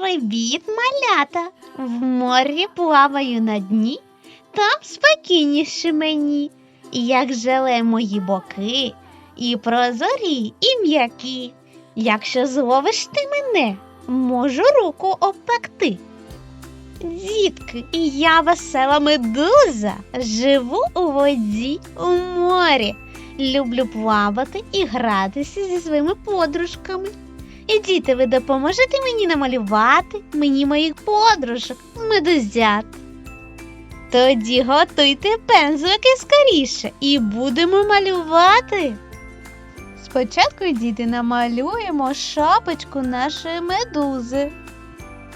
Привіт, малята! В морі плаваю на дні, там спокійніше мені, як желе мої боки, і прозорі, і м'які. Якщо зловиш ти мене, можу руку обпекти. Дітки, я весела медуза, живу у воді, у морі. Люблю плавати і гратися зі своїми подружками. І діти, ви допоможете мені намалювати мені моїх подружок, медузят. Тоді готуйте пензлики скоріше і будемо малювати. Спочатку, діти, намалюємо шапочку нашої медузи.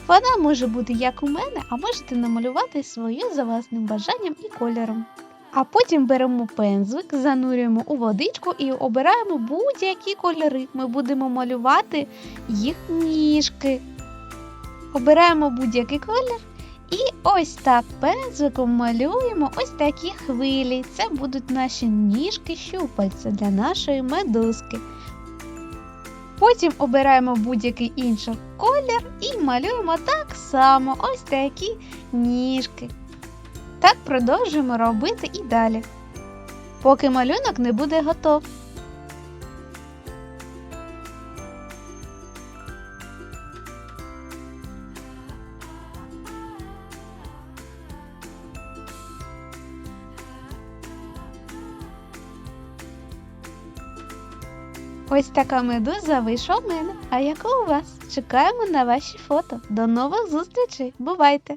Вона може бути як у мене, а можете намалювати свою за власним бажанням і кольором. А потім беремо пензлик, занурюємо у водичку і обираємо будь-які кольори. Ми будемо малювати їх ніжки. Обираємо будь-який колір і ось так пензликом малюємо ось такі хвилі. Це будуть наші ніжки щупальця для нашої медузки. Потім обираємо будь-який інший колір і малюємо так само ось такі ніжки. Так продовжуємо робити і далі, поки малюнок не буде готов. Ось така медуза вийшла в мене. А яка у вас? Чекаємо на ваші фото. До нових зустрічей! Бувайте!